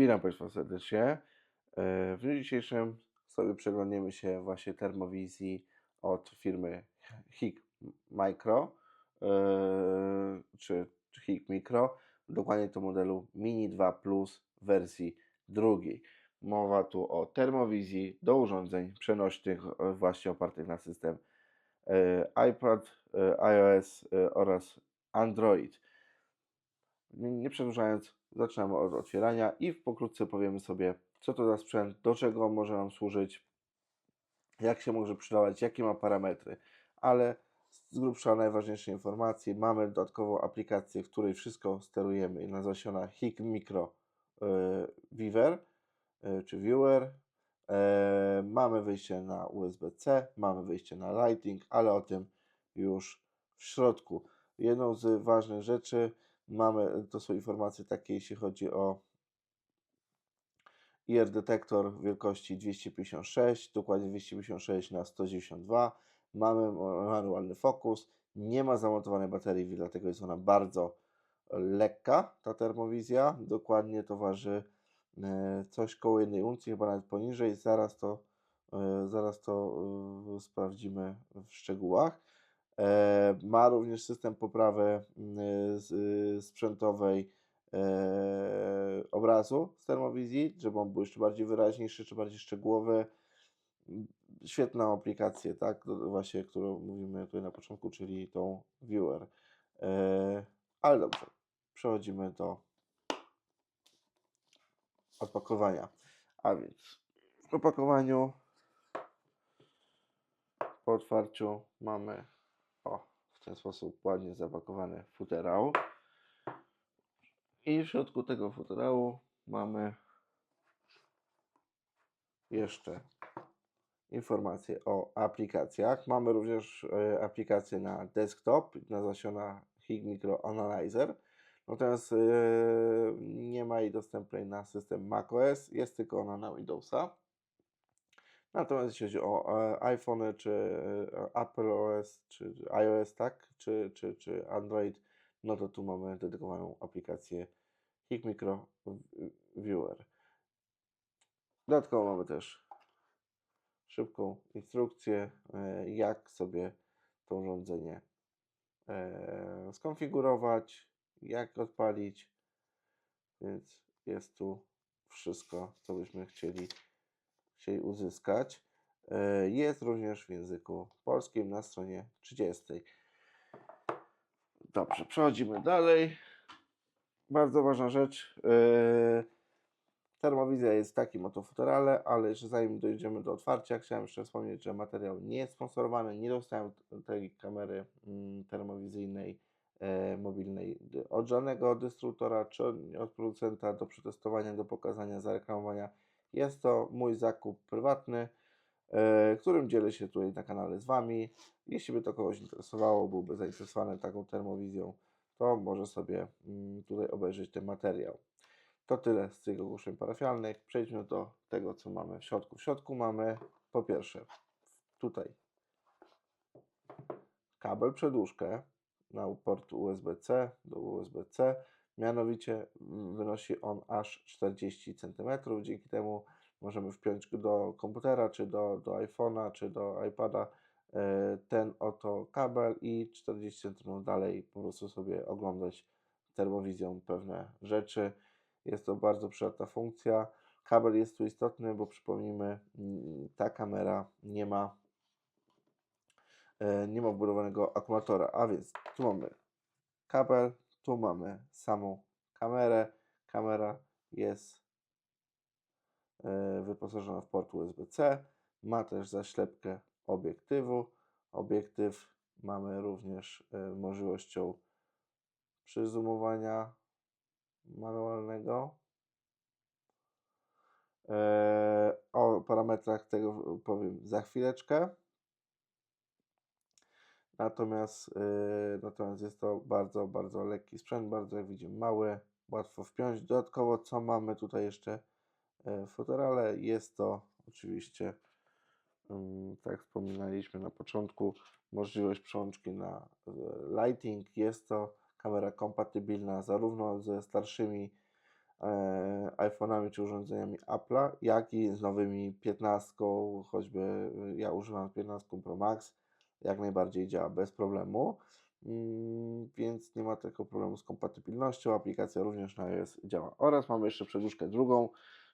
Witam Państwa serdecznie. E, W dniu dzisiejszym sobie przeglądniemy się właśnie termowizji od firmy HIK Micro, e, czy HIK Micro, dokładnie to modelu Mini 2 Plus wersji drugiej. Mowa tu o termowizji do urządzeń przenośnych e, właśnie opartych na system iPad, iOS oraz Android. Nie przedłużając, zaczynamy od otwierania i pokrótce powiemy sobie, co to za sprzęt, do czego może nam służyć, jak się może przydawać, jakie ma parametry. Ale z grubsza najważniejsze informacje. Mamy dodatkową aplikację, w której wszystko sterujemy. Nazywa się ona HIK Micro e, Viewer e, czy Viewer. E, Mamy wyjście na USB-C, mamy wyjście na Lighting, ale o tym już w środku. Jedną z ważnych rzeczy mamy, to są informacje takie, jeśli chodzi o IR detektor wielkości 256, dokładnie 256 na 192. Mamy manualny fokus, nie ma zamontowanej baterii, dlatego jest ona bardzo lekka, ta termowizja. Dokładnie to waży e, coś koło jednej uncji, chyba nawet poniżej. Zaraz to, e, zaraz to e, sprawdzimy w szczegółach. E, Ma również system poprawy mm, z- y, sprzętowej e, obrazu z termowizji, żeby on był jeszcze bardziej wyraźniejszy, czy bardziej szczegółowy. Świetną aplikację, tak, właśnie, którą mówimy tutaj na początku, czyli tą Viewer. E, Ale dobrze, przechodzimy do opakowania. A więc w opakowaniu po otwarciu mamy w ten sposób ładnie zapakowany futerał. I w środku tego futerału mamy jeszcze informacje o aplikacjach. Mamy również e, aplikację na desktop, nazywa się ona HIG Micro Analyzer. Natomiast e, nie ma jej dostępnej na system macOS, jest tylko ona na Windowsa. Natomiast jeśli chodzi o e, iPhone, czy e, Apple OS, czy iOS, tak, czy, czy, czy Android, no to tu mamy dedykowaną aplikację HIG Micro Viewer. Dodatkowo mamy też szybką instrukcję, e, jak sobie to urządzenie skonfigurować, jak odpalić, więc jest tu wszystko, co byśmy chcieli, chcieli uzyskać. E, Jest również w języku polskim na stronie 30. Dobrze, przechodzimy dalej. Bardzo ważna rzecz. e, Termowizja jest w takim oto futerale, ale jeszcze zanim dojdziemy do otwarcia, chciałem jeszcze wspomnieć, że materiał nie jest sponsorowany. Nie dostałem tej kamery mm, termowizyjnej e, mobilnej od żadnego dystrybutora czy od producenta do przetestowania, do pokazania, zareklamowania. Jest to mój zakup prywatny, e, którym dzielę się tutaj na kanale z Wami. Jeśli by to kogoś interesowało, byłby zainteresowany taką termowizją, to może sobie mm, tutaj obejrzeć ten materiał. To tyle z tych ogłoszeń parafialnych. Przejdźmy do tego, co mamy w środku. W środku mamy po pierwsze tutaj kabel przedłużkę na port USB-C do USB-C. Mianowicie mm, wynosi on aż 40 cm. Dzięki temu możemy wpiąć do komputera, czy do, do iPhone'a, czy do iPada e, ten oto kabel i 40 cm dalej po prostu sobie oglądać termowizją pewne rzeczy. Jest to bardzo przydatna funkcja. Kabel jest tu istotny, bo przypomnijmy, mm, ta kamera nie ma, e, nie ma wbudowanego akumulatora. A więc tu mamy kabel, tu mamy samą kamerę. Kamera jest e, wyposażona w port USB-C. Ma też zaślepkę obiektywu. Obiektyw mamy również e, możliwością przyzoomowania manualnego. E, O parametrach tego powiem za chwileczkę. Natomiast, e, natomiast jest to bardzo, bardzo lekki sprzęt, bardzo jak widzimy mały, łatwo wpiąć. Dodatkowo co mamy tutaj jeszcze w futerale? Jest to oczywiście, mm, tak jak wspominaliśmy na początku, możliwość przełączki na e, lighting. Jest to kamera kompatybilna zarówno ze starszymi e, iPhone'ami czy urządzeniami Apple'a, jak i z nowymi 15, choćby y, ja używam 15 Pro Max, jak najbardziej działa bez problemu, mm, więc nie ma tego problemu z kompatybilnością, aplikacja również na iOS działa. Oraz mamy jeszcze przedłużkę drugą,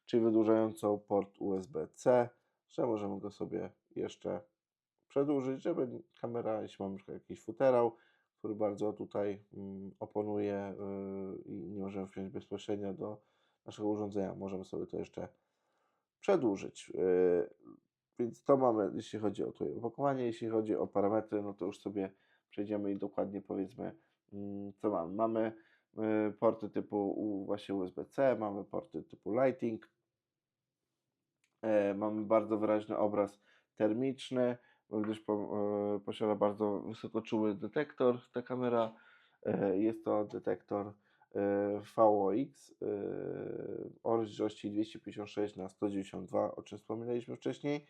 czyli wydłużającą port USB-C, że możemy go sobie jeszcze przedłużyć, żeby kamera, jeśli mamy jakiś futerał, który bardzo tutaj mm, oponuje y, i nie możemy wpiąć bezpośrednio do naszego urządzenia, możemy sobie to jeszcze przedłużyć. To mamy, jeśli chodzi o tutaj opakowanie, jeśli chodzi o parametry, no to już sobie przejdziemy i dokładnie powiedzmy, mm, co mamy. Mamy porty typu właśnie USB-C, mamy porty typu Lighting, e, mamy bardzo wyraźny obraz termiczny, gdyż e, posiada bardzo wysokoczuły detektor ta kamera. E, jest to detektor VOX o rozdzielczości 256 na 192, o czym wspominaliśmy wcześniej.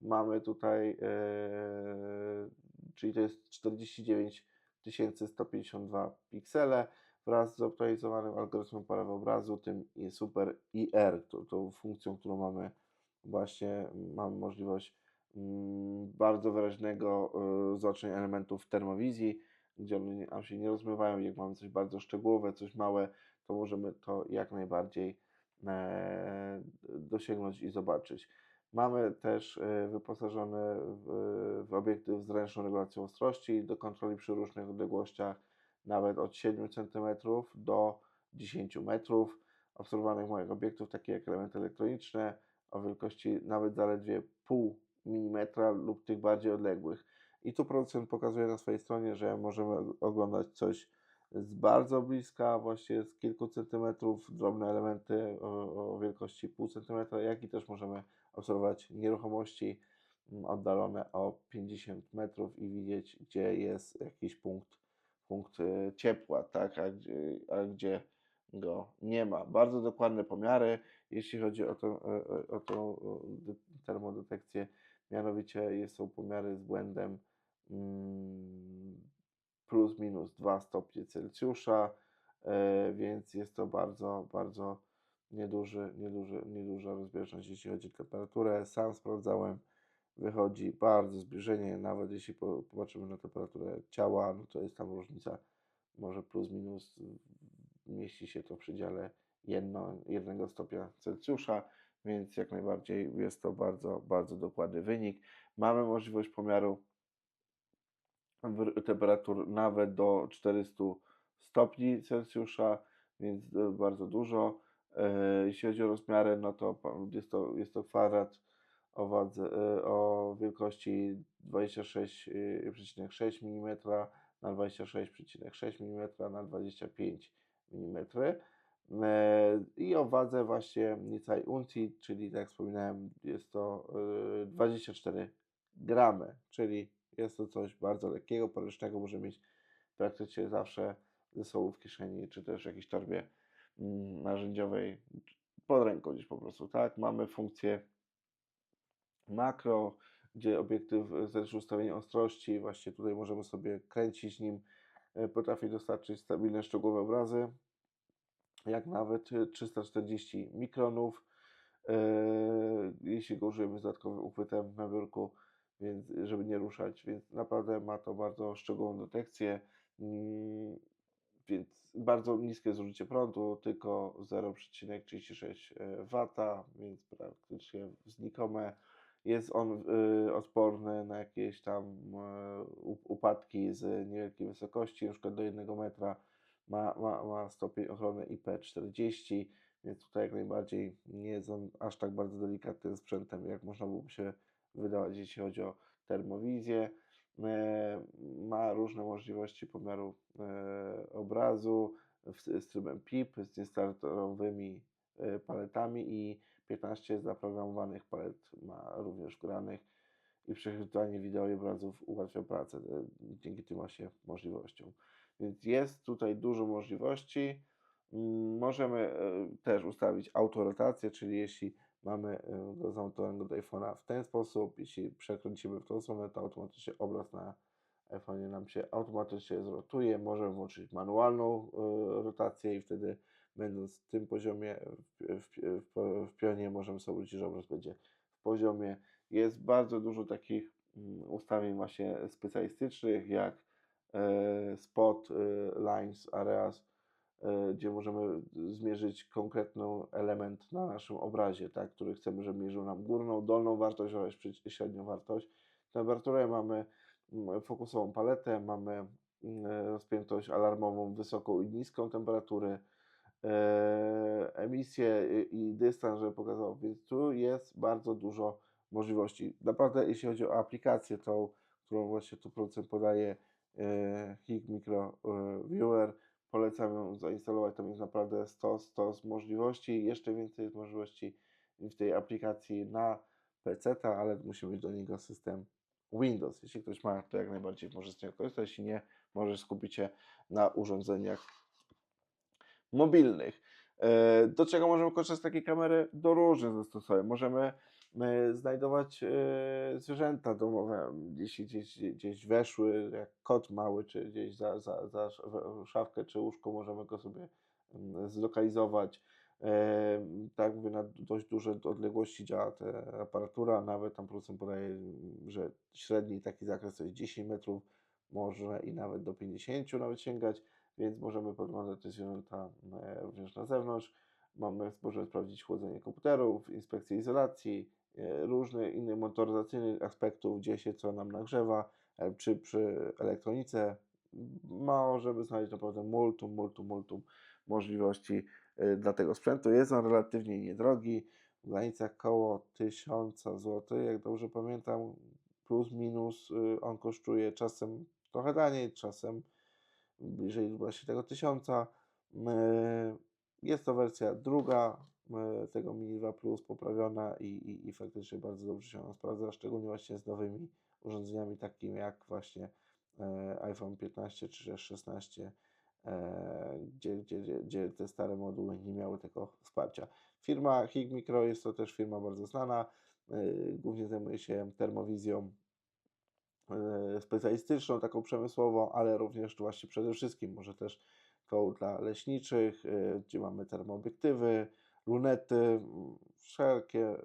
Mamy tutaj, e, czyli to jest 49 152 piksele wraz z zaktualizowanym algorytmem poprawy obrazu, tym Super IR, tą, tą funkcją, którą mamy właśnie, mamy możliwość mm, bardzo wyraźnego y, zobaczenia elementów termowizji, gdzie one się nie rozmywają. Jak mamy coś bardzo szczegółowe, coś małe, to możemy to jak najbardziej e, dosięgnąć i zobaczyć. Mamy też e, wyposażony w, obiektyw z ręczną regulacją ostrości do kontroli przy różnych odległościach, nawet od 7 cm do 10 metrów. Obserwowanych moich obiektów, takie jak elementy elektroniczne, o wielkości nawet zaledwie pół mm lub tych bardziej odległych. I tu producent pokazuje na swojej stronie, że możemy oglądać coś z bardzo bliska, właśnie z kilku centymetrów, drobne elementy o, o wielkości pół centymetra, jak i też możemy obserwować nieruchomości mm, oddalone o 50 metrów i widzieć, gdzie jest jakiś punkt, punkt e, ciepła, tak, a gdzie, a gdzie go nie ma. Bardzo dokładne pomiary, jeśli chodzi o tą, e, e, o tą termodetekcję, mianowicie jest, są pomiary z błędem mm, plus minus 2 stopnie Celsjusza, więc jest to bardzo, bardzo nieduży, nieduży, nieduża rozbieżność, jeśli chodzi o temperaturę. Sam sprawdzałem, wychodzi bardzo zbliżenie, nawet jeśli popatrzymy na temperaturę ciała, no to jest tam różnica może plus minus, mieści się to w przedziale 1 stopnia Celsjusza, więc jak najbardziej jest to bardzo, bardzo dokładny wynik. Mamy możliwość pomiaru temperatur nawet do 400 stopni Celsjusza, więc bardzo dużo. E, jeśli chodzi o rozmiary, no to jest to, jest to kwadrat o, wadze, e, o wielkości 26,6 mm na 26,6 mm na 25 mm i o wadze właśnie niecałej uncji, czyli tak jak wspominałem, jest to 24 gramy, czyli jest to coś bardzo lekkiego, poręcznego, może mieć praktycznie zawsze ze sobą w kieszeni, czy też w jakiejś torbie narzędziowej pod ręką gdzieś po prostu, tak? Mamy funkcję makro, gdzie obiektyw z ustawienia ostrości, właśnie tutaj możemy sobie kręcić nim, e, potrafi dostarczyć stabilne, szczegółowe obrazy, jak nawet 340 mikronów, e, jeśli go użyjemy z dodatkowym uchwytem na biurku, więc żeby nie ruszać, więc naprawdę ma to bardzo szczegółową detekcję, mm, więc bardzo niskie zużycie prądu, tylko 0,36 W, więc praktycznie znikome. Jest on y, odporny na jakieś tam y, upadki z niewielkiej wysokości, na przykład do 1 metra. Ma, ma, ma stopień ochrony IP40, więc tutaj jak najbardziej nie jest on aż tak bardzo delikatnym sprzętem, jak można byłoby się wydawać, jeśli chodzi o termowizję. E, ma różne możliwości pomiaru e, obrazu z trybem PIP, z niestartowymi e, paletami i 15 zaprogramowanych palet ma również wgranych i przechwytywanie wideo i obrazów ułatwia pracę dzięki tym właśnie możliwościom. Więc jest tutaj dużo możliwości. Możemy też ustawić autorotację, czyli jeśli mamy go zamontowanego do iPhone'a w ten sposób. Jeśli przekręcimy w tą stronę, to automatycznie obraz na iPhone'ie nam się automatycznie zrotuje. Możemy włączyć manualną y, rotację i wtedy będąc w tym poziomie, w, w, w, w pionie, możemy sobie wrócić, że obraz będzie w poziomie. Jest bardzo dużo takich mm, ustawień właśnie specjalistycznych, jak e, spot, e, lines, areas, gdzie możemy zmierzyć konkretny element na naszym obrazie, tak, który chcemy, żeby mierzył nam górną, dolną wartość oraz średnią wartość. Temperaturę mamy mm, fokusową paletę, mamy mm, rozpiętość alarmową wysoką i niską temperatury, e, emisję i, dystans, żeby pokazał, więc tu jest bardzo dużo możliwości. Naprawdę, jeśli chodzi o aplikację tą, którą właśnie tu producent podaje, e, HIG Micro e, Viewer, polecam ją zainstalować, tam jest naprawdę stos, stos możliwości, jeszcze więcej jest możliwości w tej aplikacji na PC, ale musi mieć do niego system Windows. Jeśli ktoś ma, to jak najbardziej może z niego korzystać, jeśli nie, może skupić się na urządzeniach mobilnych. E, Do czego możemy korzystać z takiej kamery? Do różnych zastosowań. Możemy znajdować e, zwierzęta domowe, jeśli gdzieś, gdzieś weszły, jak kot mały, czy gdzieś za, za, za sz- szafkę czy łóżko, możemy go sobie zlokalizować. E, Tak jakby na dość duże odległości działa ta aparatura, nawet tam producent podaje, że średni taki zakres to jest 10 metrów, może i nawet do 50 nawet sięgać, więc możemy podglądać te zwierzęta e, również na zewnątrz. Mamy, możemy sprawdzić chłodzenie komputerów, inspekcję izolacji, różnych innych motoryzacyjnych aspektów, gdzie się co nam nagrzewa, e, czy przy elektronice. Możemy znaleźć naprawdę multum, multum, multum możliwości e, dla tego sprzętu. Jest on relatywnie niedrogi, w granicach koło 1000 zł, jak dobrze pamiętam, plus minus y, on kosztuje czasem trochę taniej, czasem bliżej właśnie tego 1000. E, Jest to wersja druga e, tego Mini 2 Plus poprawiona i, i, i faktycznie bardzo dobrze się ona sprawdza, szczególnie właśnie z nowymi urządzeniami takimi jak właśnie e, iPhone 15 czy też 16 e, gdzie, gdzie, gdzie, te stare moduły nie miały tego wsparcia. Firma HIG Micro jest to też firma bardzo znana, e, głównie zajmuje się termowizją e, specjalistyczną, taką przemysłową, ale również właśnie przede wszystkim może też tą dla leśniczych, e, gdzie mamy termoobiektywy, lunety, wszelkie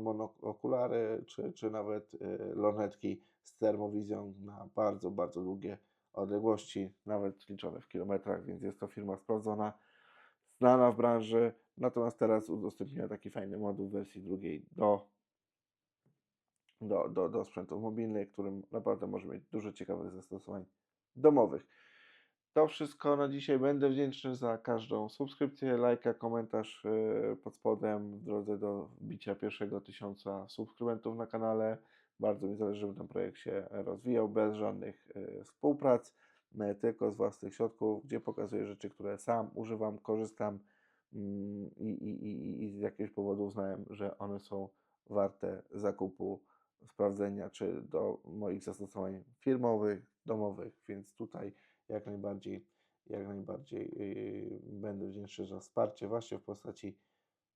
monokulary, czy, czy nawet e, lornetki z termowizją na bardzo, bardzo długie odległości, nawet liczone w kilometrach, więc jest to firma sprawdzona, znana w branży. Natomiast teraz udostępniła taki fajny moduł w wersji drugiej do, do, do, do sprzętów mobilnych, którym naprawdę może mieć dużo ciekawych zastosowań domowych. To wszystko na dzisiaj. Będę wdzięczny za każdą subskrypcję, lajka, komentarz yy, pod spodem w drodze do wbicia pierwszego tysiąca subskrybentów na kanale. Bardzo mi zależy, żeby ten projekt się rozwijał bez żadnych yy, współprac, yy, tylko z własnych środków, gdzie pokazuję rzeczy, które sam używam, korzystam mm, i, i, i, i z jakiegoś powodu uznałem, że one są warte zakupu, sprawdzenia, czy do moich zastosowań firmowych, domowych, więc tutaj jak najbardziej, jak najbardziej yy, będę wdzięczny za wsparcie właśnie w postaci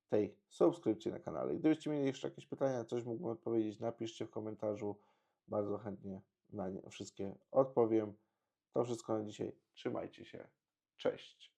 tej subskrypcji na kanale. Gdybyście mieli jeszcze jakieś pytania, coś mógłbym odpowiedzieć, napiszcie w komentarzu. Bardzo chętnie na nie wszystkie odpowiem. To wszystko na dzisiaj. Trzymajcie się. Cześć.